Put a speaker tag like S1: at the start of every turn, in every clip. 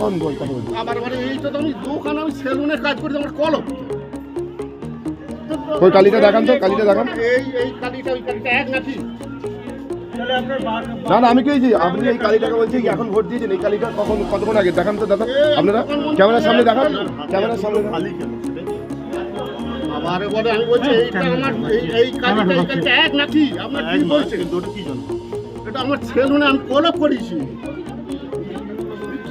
S1: মানে এই তো আমি দোকান আমি সেলুনে কাজ করি আমার কলম।
S2: ওই কালিটা দেখান তো, কালিটা দেখান।
S1: এই এই কালিটা ওই কালিটা এক নাকি
S2: না না আমি কেছি আপনি এই কালীটাকে বলছি এখন ভোট দিয়েছেন এই কালীটা কখন কতক্ষণ আগে? দেখান তো দাদা আপনারা ক্যামেরার সামনে দেখান ক্যামেরার সামনে দেখান।
S1: বলে আমি বলছি এইটা আমার এই এই কালিটা এই কালিটা এক নাকি? আপনার কি বলছেন এটা আমার সেলুনে আমি কলপ করেছি।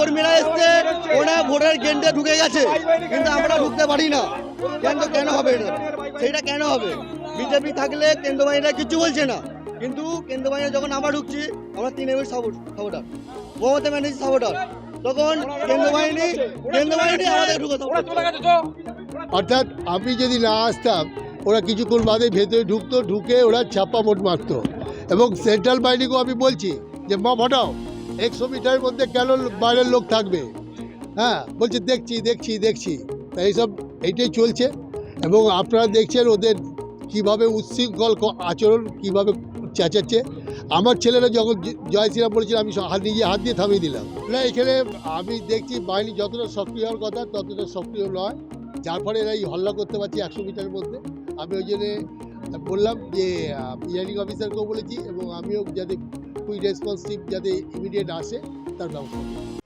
S3: কর্মীরা এসছে, ওরা ভোটের কেন্দ্রে ঢুকে গেছে, কিন্তু আমরা ঢুকতে পারি না। কেন কেন হবে এটা সেইটা কেন হবে? বিজেপি থাকলে কেন্দ্র বাহিনীরা কিছু বলছে না। কিন্তু কেন্দ্র বাহিনী যখন আমরা ঢুকছি, আমরা এমএর সাপোর্টার, মমতা ব্যানার্জি সাপোর্টার। তখন কেন্দ্র বাহিনী কেন্দ্র বাহিনী আমাদের ঢুকে
S4: অর্থাৎ আমি যদি না আসতাম, ওরা কিছুক্ষণ বাদে ভেতরে ঢুকতো, ঢুকে ওরা ছাপ্পা মোট মারতো। এবং সেন্ট্রাল বাহিনীকেও আমি বলছি যে, মা হটাও একশো মিটারের মধ্যে কেন বাইরের লোক থাকবে? হ্যাঁ বলছে দেখছি দেখছি দেখছি। তা এইসব এইটাই চলছে। এবং আপনারা দেখছেন ওদের কীভাবে উচ্ছৃঙ্খল আচরণ কীভাবে চেঁচাচ্ছে। আমার ছেলেরা যখন জয় শ্রীরাম বলেছিল, আমি হাত নিজে হাত দিয়ে থামিয়ে দিলাম। না, এখানে আমি দেখছি বাহিনী যতটা সক্রিয় হওয়ার কথা, ততটা সক্রিয় নয়। যার ফলে এরা এই হল্লা করতে পারছি একশো মিটারের মধ্যে। আমি ওই জন্যে বললাম যে প্রিজাইডিং অফিসারকেও বলেছি এবং আমিও যাতে কুই টিম যাতে ইমিডিয়েট আসে তার ব্যবস্থা।